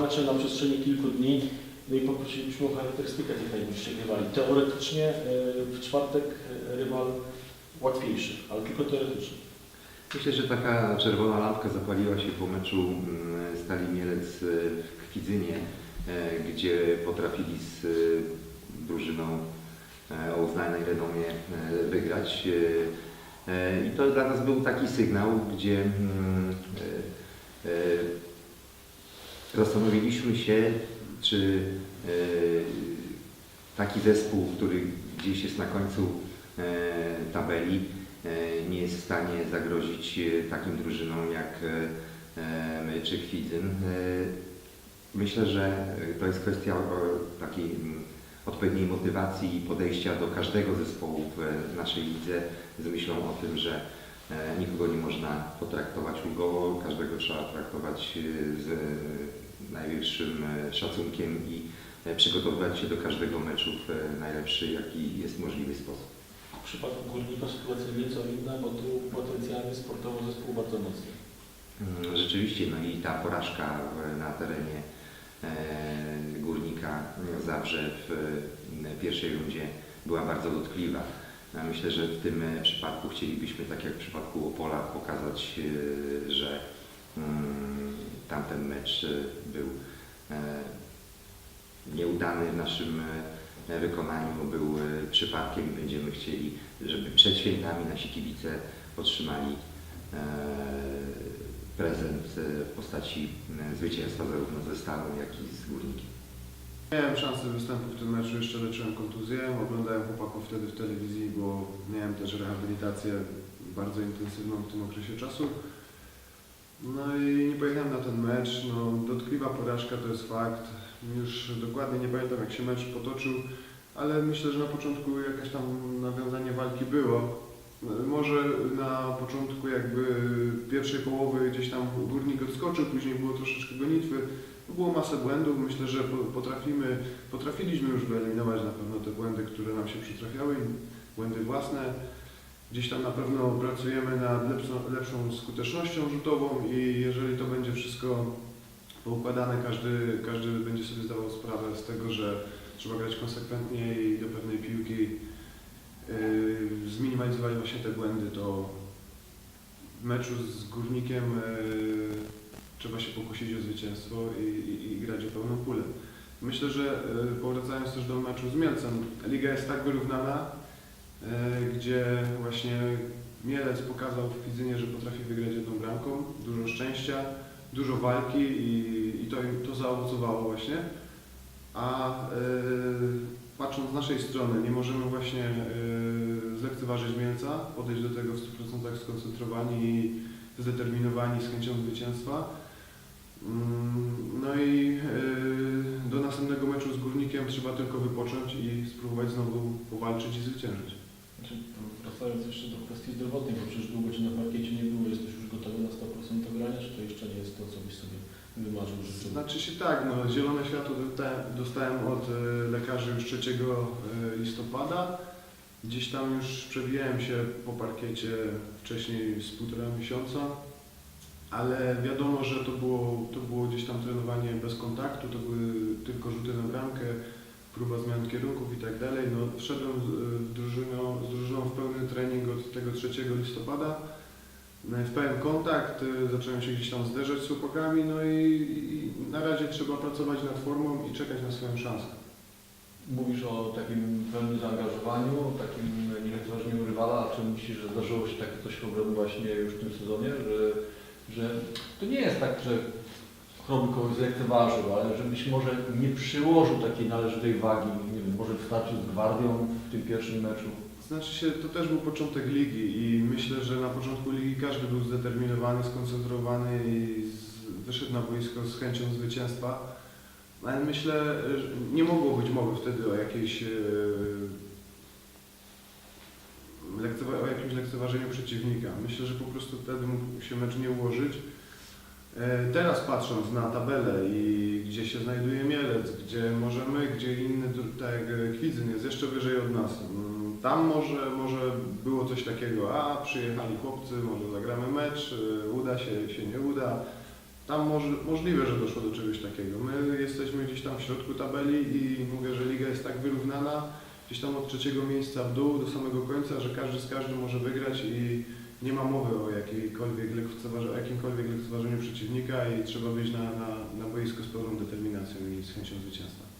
mecze na przestrzeni kilku dni, no i poprosiliśmy o charakterystykę tych najbliższych rywali. Teoretycznie e, w czwartek rywal łatwiejszy, ale tylko teoretycznie. Myślę, że taka czerwona lampka zapaliła się po meczu mm, Stali Mielec e, w Kwidzynie, e, gdzie potrafili z drużyną o uznanej renomie e, wygrać. E, e, I to dla nas był taki sygnał, gdzie mm, e, e, zastanowiliśmy się, czy e, taki zespół, który gdzieś jest na końcu e, tabeli, e, nie jest w stanie zagrozić e, takim drużynom jak e, e, my czy Kwidzyn. E, Myślę, że to jest kwestia takiej mm, odpowiedniej motywacji i podejścia do każdego zespołu w naszej lidze z myślą o tym, że e, nikogo nie można potraktować ulgowo, każdego trzeba traktować e, z e, najwyższym e, szacunkiem i przygotowywać się do każdego meczu w najlepszy, jaki jest możliwy sposób. W przypadku Górnika sytuacja nieco inna, bo tu potencjalnie sportowo zespół bardzo mocny. Mm, Rzeczywiście, no i ta porażka na terenie Górnika Zabrze w e, pierwszej rundzie była bardzo dotkliwa. Myślę, że w tym e, przypadku chcielibyśmy, tak jak w przypadku Opola, pokazać, e, że mm, tamten mecz e, był e, nieudany w naszym e, wykonaniu, był e, przypadkiem i będziemy chcieli, żeby przed świętami nasi kibice otrzymali e, prezent e, w postaci e, zwycięstwa zarówno ze Stalą, jak i z Górnikiem. Miałem szansę występu w tym meczu, jeszcze leczyłem kontuzję. Oglądałem chłopaków wtedy w telewizji, bo miałem też rehabilitację bardzo intensywną w tym okresie czasu. No i nie pojechałem na ten mecz. No, dotkliwa porażka to jest fakt. Już dokładnie nie pamiętam jak się mecz potoczył, ale myślę, że na początku jakaś tam nawiązanie walki było. Może na początku jakby pierwszej połowy gdzieś tam górnik odskoczył, później było troszeczkę gonitwy. Było masę błędów, myślę, że po- potrafimy, potrafiliśmy już wyeliminować na pewno te błędy, które nam się przytrafiały, błędy własne. Gdzieś tam na pewno pracujemy nad lepszą, lepszą skutecznością rzutową i jeżeli to będzie wszystko poukładane, każdy, każdy będzie sobie zdawał sprawę z tego, że trzeba grać konsekwentnie i do pewnej piłki yy, zminimalizować właśnie te błędy, to w meczu z Górnikiem yy, trzeba się pokusić o zwycięstwo i, i, i grać o pełną pulę. Myślę, że y, powracając też do meczu z Mielcem, liga jest tak wyrównana, y, gdzie właśnie Mielec pokazał w Kwidzynie, że potrafi wygrać jedną bramką, dużo szczęścia, dużo walki i, i to, to zaowocowało właśnie. A patrząc z naszej strony, nie możemy właśnie y, zlekceważyć Mielca, podejść do tego w 100% skoncentrowani i zdeterminowani z chęcią zwycięstwa. Mm, No i y, do następnego meczu z Górnikiem trzeba tylko wypocząć i spróbować znowu powalczyć i zwyciężyć. Znaczy, wracając jeszcze do kwestii zdrowotnej, bo przecież długo Cię na parkiecie nie było, jesteś już gotowy na 100% do grania, czy to jeszcze nie jest to, co byś sobie wymarzył? Znaczy się tak, no, zielone światło dostałem, od y, lekarzy już 3 y, listopada. Gdzieś tam już przebijałem się po parkiecie wcześniej z półtora miesiąca, ale wiadomo, że to było, to było gdzieś tam trenowanie bez kontaktu, to były tylko rzuty na bramkę, próba zmian kierunków i tak dalej. No, wszedłem z, y, drużyną, z drużyną w pełny trening od tego 3 listopada. W pełen kontakt, y, zacząłem się gdzieś tam zderzać z chłopakami, no i, i na razie trzeba pracować nad formą i czekać na swoją szansę. Mówisz o takim pełnym zaangażowaniu, takim nielekceważeniu rywala, czy myślisz, że zdarzyło się takie coś problemu właśnie już w tym sezonie, że, że to nie jest tak, że choroby kogoś zlekceważył, ale że być może nie przyłożył takiej należytej wagi, nie wiem, może wystarczył z Gwardią w tym pierwszym meczu. Znaczy się, to też był początek ligi i myślę, że na początku ligi każdy był zdeterminowany, skoncentrowany i z, wyszedł na boisko z chęcią zwycięstwa. Ale myślę, że nie mogło być mowy wtedy o jakiejś e, lekcewa- o jakimś lekceważeniu przeciwnika. Myślę, że po prostu wtedy mógł się mecz nie ułożyć. E, Teraz patrząc na tabelę i gdzie się znajduje Mielec, gdzie możemy, gdzie inny, tak jak Kwidzyn jest jeszcze wyżej od nas, mm, tam może, może było coś takiego, a przyjechali chłopcy, może zagramy mecz, y, uda się, się nie uda. Tam może, możliwe, że doszło do czegoś takiego. My jesteśmy gdzieś tam w środku tabeli i mówię, że liga jest tak wyrównana, gdzieś tam od trzeciego miejsca w dół do samego końca, że każdy z każdym może wygrać i nie ma mowy o jakiejkolwiek lekceważ- o jakimkolwiek lekceważeniu przeciwnika i trzeba wyjść na, na, na boisko z pełną determinacją i z chęcią zwycięstwa.